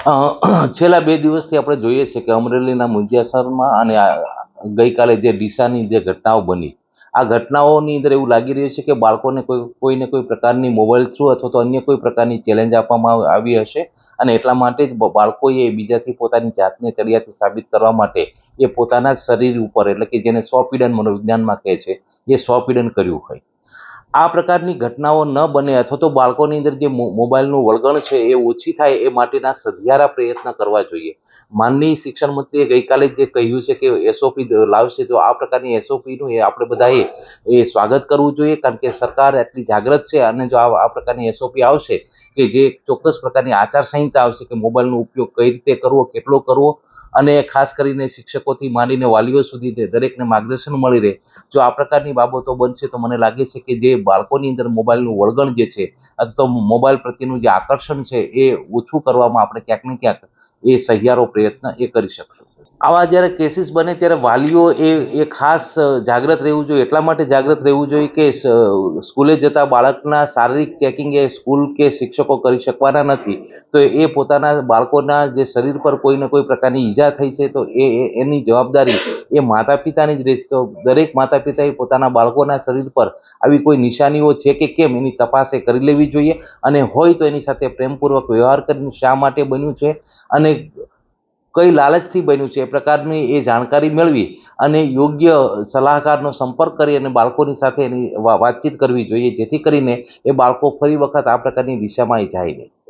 છેલ્લા બે દિવસથી આપણે જોઈએ છીએ કે અમરેલીના મુંજિયાસરમાં અને ગઈકાલે જે ડીસાની જે ઘટનાઓ બની, આ ઘટનાઓની અંદર એવું લાગી રહ્યું છે કે બાળકોને કોઈ, કોઈને કોઈ પ્રકારની મોબાઈલ થ્રુ અથવા તો અન્ય કોઈ પ્રકારની ચેલેન્જ આપવામાં આવી હશે અને એટલા માટે જ બાળકોએ બીજાથી પોતાની જાતને ચડિયાતી સાબિત કરવા માટે એ પોતાના શરીર ઉપર એટલે કે જેને સ્વપીડન મનોવિજ્ઞાનમાં કહે છે એ સ્વપીડન કર્યું હોય. આ પ્રકારની ઘટનાઓ ન બને અથવા તો બાળકોની અંદર જે મોબાઈલનું વળગણ છે એ ઓછી થાય એ માટેના સધિયારા પ્રયત્ન કરવા જોઈએ. માનનીય શિક્ષણ મંત્રીએ ગઈકાલે જ કહ્યું છે કે એસઓપી લાવશે તો આ પ્રકારની એસઓપીનું એ આપણે બધાએ એ સ્વાગત કરવું જોઈએ કારણ કે સરકાર એટલી જાગૃત છે અને જો આ આ પ્રકારની એસઓપી આવશે કે જે ચોક્કસ પ્રકારની આચારસંહિતા આવશે કે મોબાઈલનો ઉપયોગ કઈ રીતે કરવો, કેટલો કરવો અને ખાસ કરીને શિક્ષકોથી માંડીને વાલીઓ સુધી દરેકને માર્ગદર્શન મળી રહે, જો આ પ્રકારની બાબતો બનશે તો મને લાગે છે કે જે બાળકોની અંદર મોબાઈલનું વળગણ જે છે, અથવા તો મોબાઈલ પ્રત્યેનું જે આકર્ષણ છે, એ ઓછું કરવામાં આપણે ક્યાંક ને ક્યાંક એ સહિયારો પ્રયત્ન એ કરી શકશું. આવા જ્યારે કેસીસ બને ત્યારે વાલીઓ એ એ ખાસ જાગ્રત રહેવું જોઈએ. એટલા માટે જાગૃત રહેવું જોઈએ કે સ્કૂલે જતા બાળકના શારીરિક ચેકિંગ એ સ્કૂલ કે શિક્ષકો કરી શકવાના નથી. તો એ પોતાના બાળકોના જે શરીર પર કોઈને કોઈ પ્રકારની ઈજા થઈ છે, તો એ- એની જવાબદારી એ માતા પિતાની જ રહેશે. તો દરેક માતા પિતાએ પોતાના બાળકોના શરીર પર આવી કોઈ નિશાનીઓ છે કે કેમ એની તપાસ કરી લેવી જોઈએ અને હોય તો એની સાથે પ્રેમપૂર્વક વ્યવહાર કરીને શા માટે બન્યું છે અને કઈ લાલચથી બન્યું છે એ પ્રકારની એ જાણકારી મેળવી અને યોગ્ય સલાહકારનો સંપર્ક કરી અને બાળકોની સાથે એની વાતચીત કરવી જોઈએ જેથી કરીને એ બાળકો ફરી વખત આ પ્રકારની દિશામાં એ જાય નહીં.